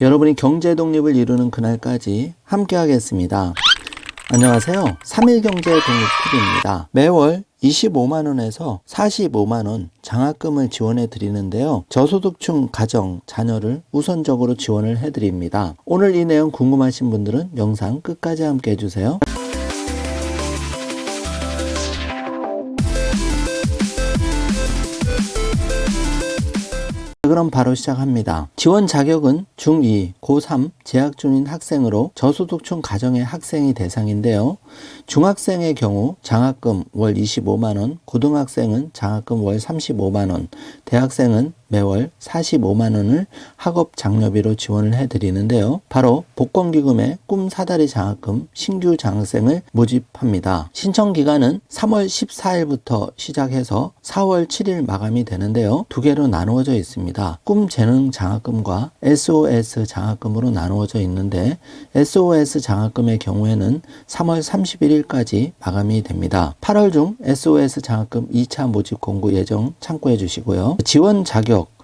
여러분이 경제 독립을 이루는 그날까지 함께 하겠습니다. 안녕하세요. 3일 경제 독립 TV입니다. 매월 25만원에서 45만원 장학금을 지원해 드리는데요. 저소득층 가정, 자녀를 우선적으로 지원을 해 드립니다. 오늘 이 내용 궁금하신 분들은 영상 끝까지 함께 해주세요. 그럼 바로 시작합니다. 지원 자격은 중2, 고3 재학 중인 학생으로 저소득층 가정의 학생이 대상인데요. 중학생의 경우 장학금 월 25만원, 고등학생은 장학금 월 35만원, 대학생은 매월 45만 원을 학업 장려비로 지원을 해드리는데요. 바로 복권기금의 꿈 사다리 장학금 신규 장학생을 모집합니다. 신청 기간은 3월 14일부터 시작해서 4월 7일 마감이 되는데요. 두 개로 나누어져 있습니다. 꿈 재능 장학금과 SOS 장학금으로 나누어져 있는데 SOS 장학금의 경우에는 3월 31일까지 마감이 됩니다. 8월 중 SOS 장학금 2차 모집 공고 예정 참고해 주시고요. 지원 자격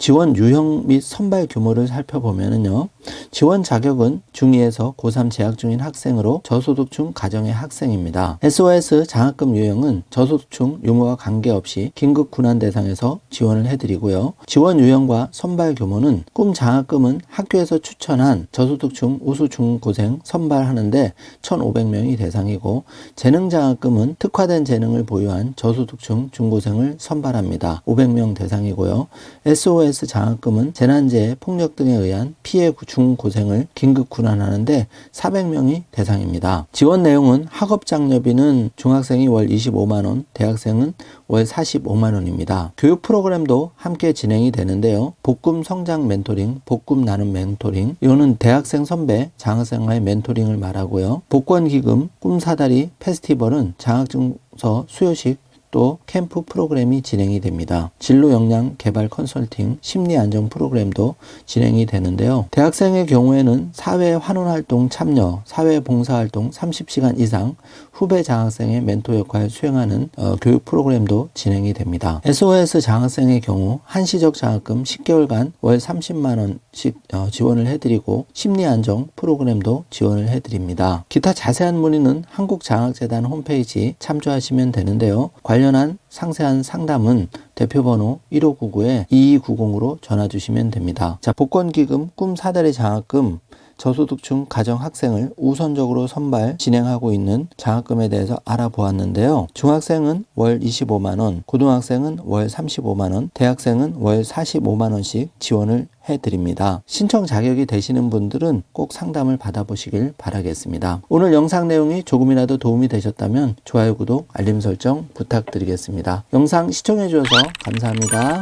지원 유형 및 선발 규모를 살펴보면은요. 지원 자격은 중2에서 고3 재학 중인 학생으로 저소득층 가정의 학생입니다. SOS 장학금 유형은 저소득층 유무와 관계없이 긴급 군환 대상에서 지원을 해드리고요. 지원 유형과 선발 규모는 꿈 장학금은 학교에서 추천한 저소득층 우수 중고생 선발하는데 1,500명이 대상이고 재능 장학금은 특화된 재능을 보유한 저소득층 중고생을 선발합니다. 500명 대상이고요. SOS 장학금은 재난재해 폭력 등에 의한 피해 중고생을 긴급 군환하는데 400명이 대상입니다. 지원 내용은 학업 장려비는 중학생이 월 25만 원, 대학생은 월 45만 원입니다. 교육 프로그램도 함께 진행이 되는데요. 복금 성장 멘토링, 복금 나눔 멘토링, 이거는 대학생 선배, 장학생과의 멘토링을 말하고요. 복권 기금, 꿈 사다리 페스티벌은 장학증서 수여식 또 캠프 프로그램이 진행이 됩니다. 진로 역량 개발 컨설팅, 심리 안정 프로그램도 진행이 되는데요. 대학생의 경우에는 사회 환원 활동 참여, 사회 봉사 활동 30시간 이상, 후배 장학생의 멘토 역할 수행하는 어, 교육 프로그램도 진행이 됩니다. SOS 장학생의 경우 한시적 장학금 10개월간 월 30만 원씩 어, 지원을 해드리고 심리 안정 프로그램도 지원을 해드립니다. 기타 자세한 문의는 한국장학재단 홈페이지 참조하시면 되는데요. 관련한 상세한 상담은 대표번호 1599-2290으로 전화 주시면 됩니다. 자, 복권기금 꿈 사다리 장학금 저소득층 가정 학생을 우선적으로 선발 진행하고 있는 장학금에 대해서 알아보았는데요. 중학생은 월 25만 원, 고등학생은 월 35만 원, 대학생은 월 45만 원씩 지원을 해 드립니다. 신청 자격이 되시는 분들은 꼭 상담을 받아보시길 바라겠습니다. 오늘 영상 내용이 조금이라도 도움이 되셨다면 좋아요, 구독, 알림 설정 부탁드리겠습니다. 영상 시청해 주셔서 감사합니다.